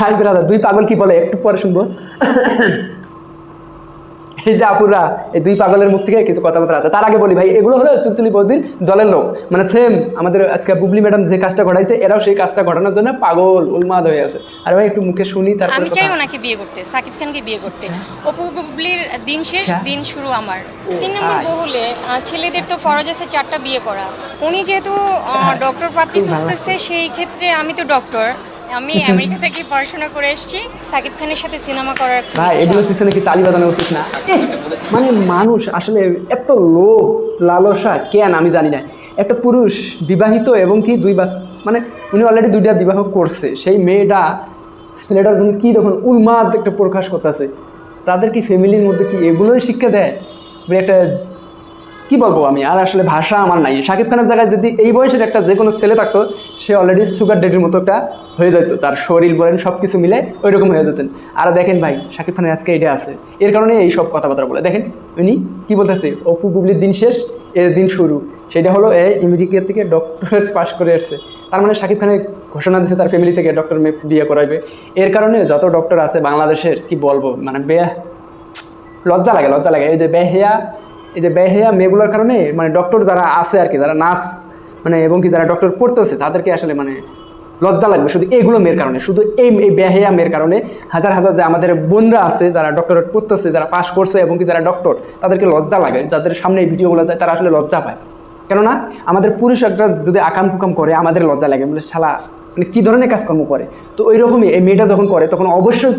High brother দুই পাগল কি বলে? একটু পরে শুনব। এই যে আপুরা এই দুই পাগলের মুখ থেকে কিছু কথাবার্তা আছে। তার আগে বলি ভাই এগুলো হলো তুলতুলি বৌদির দলের লোক। মানে সেম আমাদের আজকে বুবলি ম্যাডাম যে কাজটা ঘটাইছে এরাও সেই কাজটা ঘটানোর জন্য পাগল উন্মাদ হয়ে আছে আর ভাই একটু মুখে শুনি তারপরে আমি চাই ওনাকে বিয়ে করতে সাকিব খানকে বিয়ে করতে। অপু বুবলির দিন শেষ আচ্ছা। দিন শুরু আমার। তিন নম্বর। বহলে ছেলেদের তো ফরজ আছে চারটা বিয়ে করা। উনি যেহেতু ডক্টর পাত্রী খুঁজতেছে সেই ক্ষেত্রে আমি তো ডক্টর আমি আমেরিকা থেকে পড়াশোনা করে এসেছি। সাকিব খানের সাথে সিনেমা করার ভাই এগুলো পিছনে কি তালি বাজানো উচিত না? মানে মানুষ আসলে এত লোভ লালসা কেন আমি জানি না। একটা পুরুষ বিবাহিত এবং কি দুই বাস মানে উনি অলরেডি দুইটা বিবাহ করছে। সেই মেয়েটা ছেলেটার জন্য কি তখন উন্মাদ একটা প্রকাশ করতেছে। তাদের কি ফ্যামিলির মধ্যে কি এগুলোই শিক্ষা দেয়? মানে একটা কি বলব আমি? আর আসলে ভাষা আমার নাই। শাকিব খানের জায়গায় যদি এই বয়সের একটা যে কোনো ছেলে থাকতো, সে অলরেডি সুগার ডেটের মতো একটা হয়ে যেত তার শরীর বলেন সব কিছু মিলে ওই রকম হয়ে যেতেন। আর দেখেন ভাই, শাকিব খানের আজকে এটা আছে। এর কারণে এই সব কথাবার্তা বলে। দেখেন, উনি কি বলতেছে? অপু বুবলির দিন শেষ, এর দিন শুরু। সেটা হলো এ আমেরিকা থেকে ডক্টরেট পাশ করে আসছে। তার মানে শাকিব খানের ঘোষণা দিচ্ছে তার ফ্যামিলি থেকে ডক্টর বিয়ে করাইবে। এর কারণে যত ডক্টর আছে বাংলাদেশের, কি বলব? মানে বে লজ্জা লাগে লজ্জা লাগে। এই যে বেহেয়া এই যে বেহেয়া মেয়েগুলোর কারণে মানে ডক্টর যারা আছে আর কি, যারা নার্স মানে এবং কি যারা ডক্টর পড়তেছে, তাদেরকে আসলে মানে লজ্জা লাগবে শুধু এইগুলো মেয়ের কারণে। শুধু এই এই বেহেয়া মেয়ের কারণে হাজার হাজার যে আমাদের বোনরা আছে, যারা ডক্টরেট পড়তেছে, যারা পাশ করছে এবং কি যারা ডক্টর তাদেরকে লজ্জা লাগে। যাদের সামনে এই ভিডিওগুলো যায়, তারা আসলে লজ্জা পায়। কেননা আমাদের পুরুষ একটা যদি আকাম কুকাম করে, আমাদের লজ্জা লাগে। বলে, শালা মানে কী ধরনের কাজকর্ম করে? তো ওই রকমই এই মেয়েটা যখন করে, তখন অবশ্যই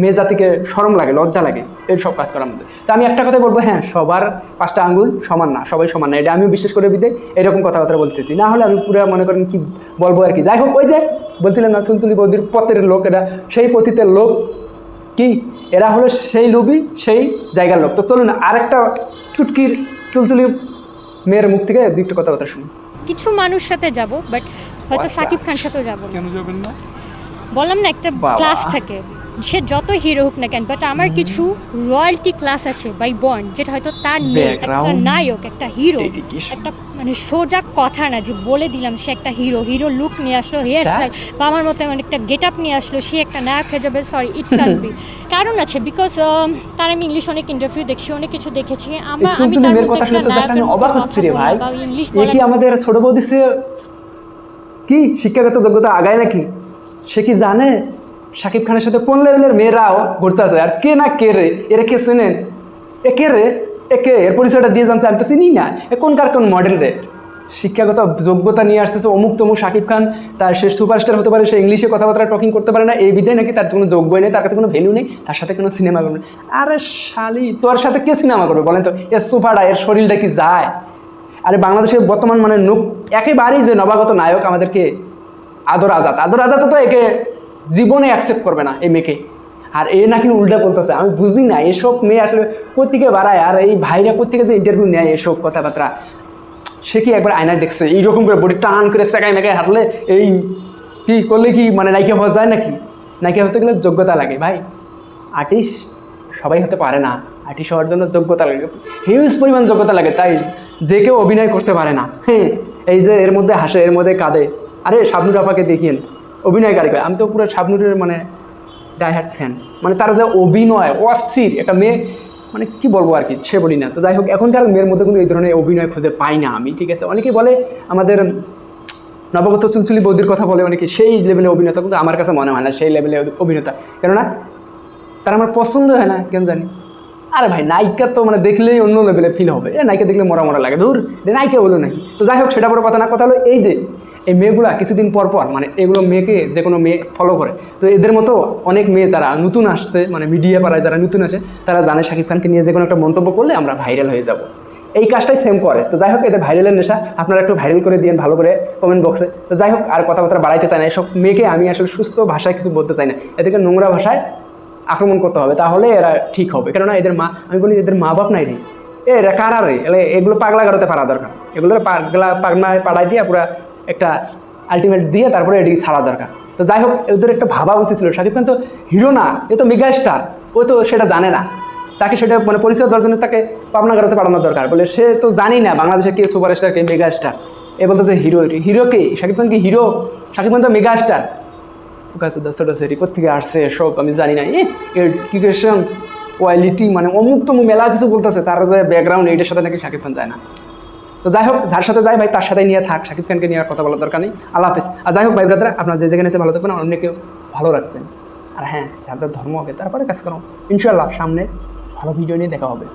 মেয়ে জাতিকে সরম লাগে, লজ্জা লাগে। এই সব কাজ করার মধ্যে। তো আমি একটা কথা বলব হ্যাঁ সবার পাঁচটা আঙ্গুল সমান না সবাই সমান না। এটা আমিও বিশ্বাস করে বিদে এরকম কথাবার্তা বলতেছি। না হলে আমি পুরো মনে করেন কি বলব আর কি। যাই হোক ওই যে বলছিলাম না সুলতুলি বৌদির পথের লোক এরা সেই পথিতের লোক কি? এরা হলো সেই লোভী সেই জায়গার লোক। তো চলুন আরেকটা চুটকির চুলচুলি মেয়ের মুখ থেকে দুইটা কথাবার্তা শুনি। কিছু মানুষ সাথে যাব বাট হয়তো। সাকিব খান সাথেও যাব। না কেন যাবেন না? বললাম না একটা ক্লাস থাকে। সে যত হিরো হোক না কেন বাট আমার কিছু রয়্যালটি ক্লাস আছে বাই বন্ড যেটা হয়তো তার নেই একটা নায়ক একটা হিরো একটা মানে সোজা কথা না যে বলে দিলাম সে একটা হিরো হিরো লুক নিয়ে আসলো হেয়ার। স্টাইল বা আমার মতো এমন একটা গেট আপ নিয়ে আসলো সে একটা নায়ক হয়ে যাবে সরি ইট ক্যান বি কারণ আছে বিকজ তার আমি ইংলিশ অনেক ইন্টারভিউ দেখছি অনেক কিছু দেখেছি আমার আমি তার মতো একটা নায়কের অবাক হচ্ছি রে ভাই। ইংলিশ কি আমাদের ছোট সে কি শিক্ষাগত যোগ্যতা আগায় নাকি? সে কি জানে? শাকিব খানের সাথে কোন লেভেলের মেয়েরাও ঘুরতে আছে আর কে না কে রে? এরা কে চেনেন? এ কে রে? একে এর পরিচয়টা দিয়ে জানছে আমি তো চিনি না। এ কোন মডেল রে? শিক্ষাগত যোগ্যতা নিয়ে আসতেছে অমুক তমুক শাকিব খান। তার সে সুপারস্টার হতে পারে, সে ইংলিশে কথাবার্তা টকিং করতে পারে না। এই বিধায় নাকি তার কোনো যোগ্যই নেই, তার কাছে কোনো ভ্যালু নেই, তার সাথে কোনো সিনেমা করবে আরে শালি, তোর সাথে কে সিনেমা করবে বলেন তো? এর সুপারটা এর শরীরটা কি যায়? আরে বাংলাদেশের বর্তমান মানে নোক একেবারেই যে নবাগত নায়ক আমাদেরকে আদর আজাদ। আদর আজাদ তো একে জীবনে অ্যাকসেপ্ট করবে না এই মেয়েকে। আর এ নাকি উল্টা বলতেছে, আমি বুঝি না, এসব মেয়ে আসলে কোথেকে বাড়ায়? আর এই ভাইরা কোথেকে যে ইন্টারভিউ নেয় এসব কথাবার্তা? সে কি একবার আয়নায় দেখছে? এইরকম করে বডি টান করে সেকাই মেকায় হাঁটলে এই কি করলে কি মানে নাইকা হওয়া যায় নাকি? নাইকা হতে গেলে যোগ্যতা লাগে। ভাই আর্টিস্ট সবাই হতে পারে না। আর্টিস্ট হওয়ার জন্য যোগ্যতা লাগে। হিউজ পরিমাণ যোগ্যতা লাগে, তাই যে কেউ অভিনয় করতে পারে না। হ্যাঁ এই যে এর মধ্যে হাসে, এর মধ্যে কাঁদে। আরে, শাবনুর আপাকে দেখিয়েন। অভিনয় কারিগর। আমি তো পুরো শাবনুরের মানে ডাইহার্ট ফ্যান মানে তার যে অভিনয়, অস্থির একটা মেয়ে মানে কি বলব আর কি, সে বলি না। তো যাই হোক এখনকার মেয়ের মধ্যে কিন্তু এই ধরনের অভিনয় খুঁজে পাই না আমি, ঠিক আছে? অনেকে বলে, আমাদের নবগত চুলচুলি বৌদির কথা বলে অনেকে, সেই লেভেলে অভিনেতা কিন্তু আমার কাছে মনে হয় না, সেই লেভেলে অভিনেতা। কেননা, তার আমার পছন্দ হয় না, কেন জানি। আরে ভাই, নায়িকা তো মানে দেখলেই অন্য লেভেলে ফিল হবে। এ নায়িকা দেখলে মরা মরা লাগে। ধুর নায়িকা বলো নাকি। তো যাই হোক, সেটা বড় কথা না, কথা হলো এই যে এই মেয়েগুলা কিছুদিন পর পর মানে এগুলো মেয়েকে যে কোনো মেয়ে ফলো করে। তো এদের মতো অনেক মেয়ে তারা নতুন আসতে মানে মিডিয়া পাড়ায় যারা নতুন আছে, তারা জানে শাকিব খানকে নিয়ে যে কোনো একটা মন্তব্য করলে আমরা ভাইরাল হয়ে যাব। এই কাজটাই সেম করে। তো যাই হোক, এদের ভাইরালের নেশা, আপনারা একটু ভাইরাল করে দিন ভালো করে কমেন্ট বক্সে তো যাই হোক, আর কথাবার্তা বাড়াইতে চাই না। এসব মেয়েকে আমি আসলে সুস্থ ভাষায় কিছু বলতে চাই না। এদেরকে নোংরা ভাষায় আক্রমণ করতে হবে, তাহলে এরা ঠিক হবে। কেননা এদের মা, আমি বলি এদের মা বাপ নাই রে। এরা কারা রে? এগুলো পাগলা গারোতে পারা দরকার। এগুলো পাগলা পাগনায় পাড়ায় দিয়ে পুরা একটা আলটিমেট দিয়ে তারপরে এটিকে ছাড়া দরকার। তো যাই হোক ওদের একটা ভাবা উচিত ছিল। শাকিব খান তো হিরো না, এ তো মেগা স্টার ও তো সেটা জানে না। তাকে সেটা মানে পরিচয় দেওয়ার জন্য তাকে পাবনা গারোতে পাঠানো দরকার। বলে সে তো জানি না বাংলাদেশে কে সুপার স্টার কে মেগা স্টার এ বলতেছে হিরো হিরো কে? শাকিব খান কি হিরো শাকিব খান তো মেগা স্টার দশ সেরি কোথেকে আসছে সব আমি জানি না। এডুকেশন কোয়ালিটি মানে অমুক তমুক মেলা কিছু বলতেছে, তার যে ব্যাকগ্রাউন্ড এইটার সাথে নাকি শাকিব খান যায় না। তো যাই হোক, যার সাথে যাই ভাই, তার সাথে নিয়ে থাক, শাকিব খানকে নিয়ে আর কথা বলার দরকার নেই। আল্লাহ হাফিজ। আর যাই হোক ভাই ব্রাদার আপনার যে যেখানে ভালো থাকবেন, আর অন্যকেও ভালো রাখবেন। আর হ্যাঁ যাদের ধর্ম হবে, তারপরে কাজ করো। ইনশাল্লাহ সামনে ভালো ভিডিও নিয়ে দেখা হবে।